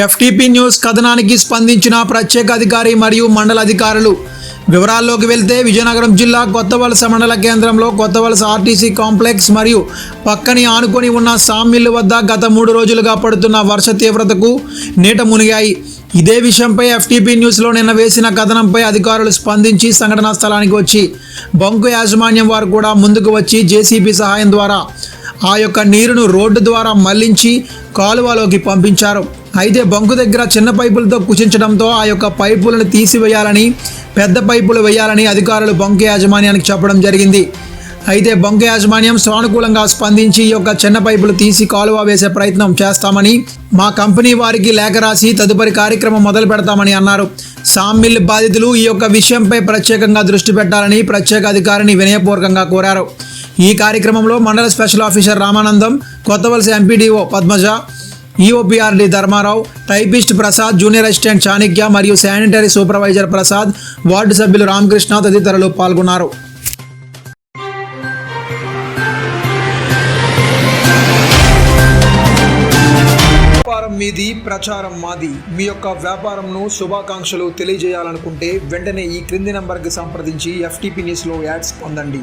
FTP news కథనానికి స్పందించిన ప్రత్యేక అధికారి మరియు మండల అధికారులు. వివరాల్లోకి వెళ్తే విజయనగరం జిల్లా కొత్తవలస మండల కేంద్రంలో కొత్తవలస ఆర్టీసీ కాంప్లెక్స్ మరియు పక్కని ఆనుకొని ఉన్న సామిల్లు వద్ద గత మూడు రోజులుగా పడుతున్న వర్ష తీవ్రతకు నీట మునిగాయి. ఇదే విషయంపై ఎఫ్టీపీ న్యూస్లో నిన్న వేసిన కథనంపై అధికారులు స్పందించి సంఘటనా స్థలానికి వచ్చి బంకు యాజమాన్యం వారు కూడా ముందుకు వచ్చి జేసీబీ సహాయం ద్వారా ఆ యొక్క నీరును రోడ్డు ద్వారా మళ్ళించి కాలువలోకి పంపించారు. అయితే బంకు దగ్గర చిన్న పైపులతో కుచించడంతో ఆ యొక్క పైపులను తీసివేయాలని పెద్ద పైపులు వేయాలని అధికారులు బంకు యాజమాన్యానికి చెప్పడం జరిగింది. అయితే బంకు యాజమాన్యం సానుకూలంగా స్పందించి ఈ యొక్క చిన్న పైపులు తీసి కాలువ వేసే ప్రయత్నం చేస్తామని మా కంపెనీ వారికి లేఖ రాసి తదుపరి కార్యక్రమం మొదలు పెడతామని అన్నారు. సామ్మిల్ బాధితులు ఈ యొక్క విషయంపై ప్రత్యేకంగా దృష్టి పెట్టాలని ప్రత్యేక అధికారిని వినయపూర్వకంగా కోరారు. ఈ కార్యక్రమంలో మండల special officer Ramanandam Kothavalasa MPDO Padmaja EOPRD Dharmarao typist Prasad junior assistant Chanikya మరియు శానిటరీ సూపర్వైజర్ ప్రసాద్ వార్డు సభ్యులు రామకృష్ణ తదితరులు పాల్గొన్నారు. వ్యాపారం మీది ప్రచారం మాది. మీ యొక్క వ్యాపారంను శుభాకాంక్షలు తెలియజేయాలనుకుంటే వెంటనే ఈ క్రింది నంబర్కి సంప్రదించి ఎఫ్టీపీ న్యూస్లో యాడ్స్ పొందండి.